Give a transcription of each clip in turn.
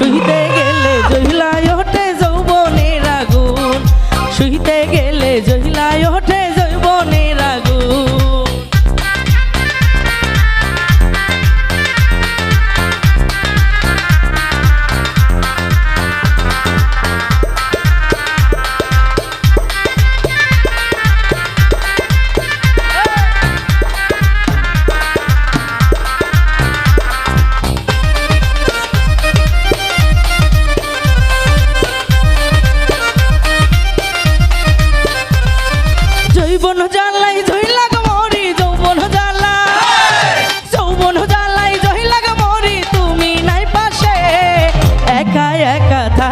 শুইতে গেলে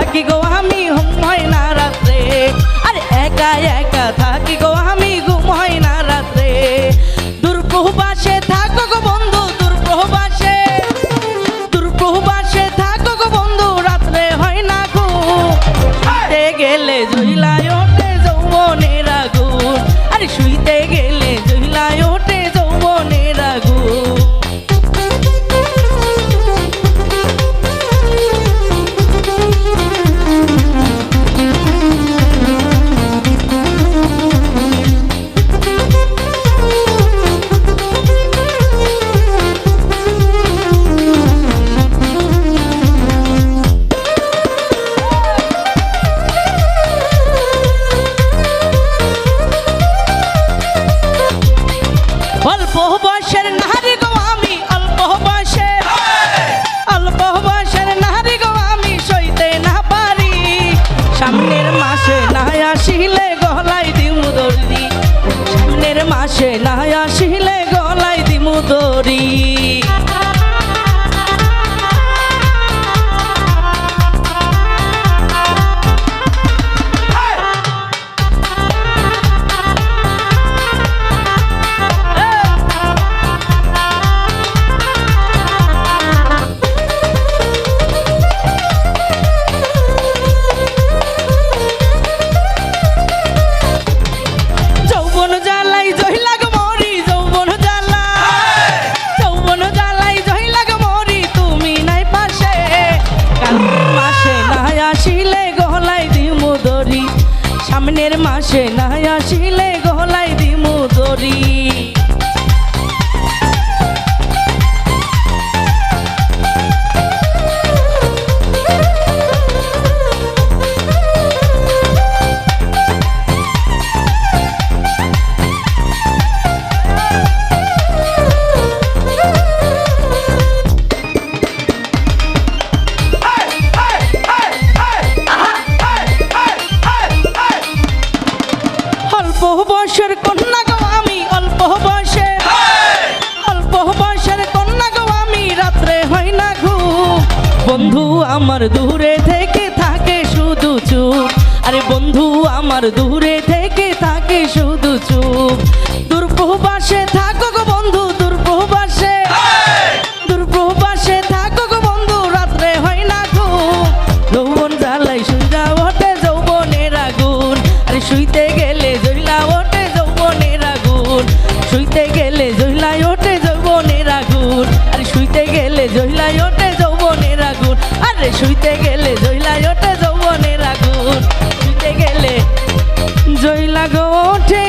থাকি গো আমি ঘুম না রাত্রে। আরে একা একা থাকি গো আমি ঘুম হয় না রাত্রে। দুর্প্রবাসে থাকো না আসিলে সামনের মাসে না আসিলে বয়সের কন্যা গো আমি, অল্প বয়সে। অল্প বয়সের কন্যা গো আমি, রাত্রে হয় না ঘুম। বন্ধু আমার দূরে থেকে থাকে শুধু চুপ। আরে বন্ধু আমার দূরে থেকে থাকে শুধু চুপ। দুর্প্রবাসে থাকো গো বন্ধু, দুর্প্রবাসে। দুর্প্রবাসে থাকো গো বন্ধু, রাত্রে হয় না যৌবন জ্বালাই ওঠে যৌবনের আগুন। আরে শুইতে শুইতে গেলে জহিলাই ওঠে যৌবনের আগুন। আরে শুইতে গেলে জহিলাই ওঠে যৌবনের আগুন। আরে শুইতে গেলে জহিলাই ওঠে যৌবনের আগুন। শুইতে গেলে জহিলা গো ওঠে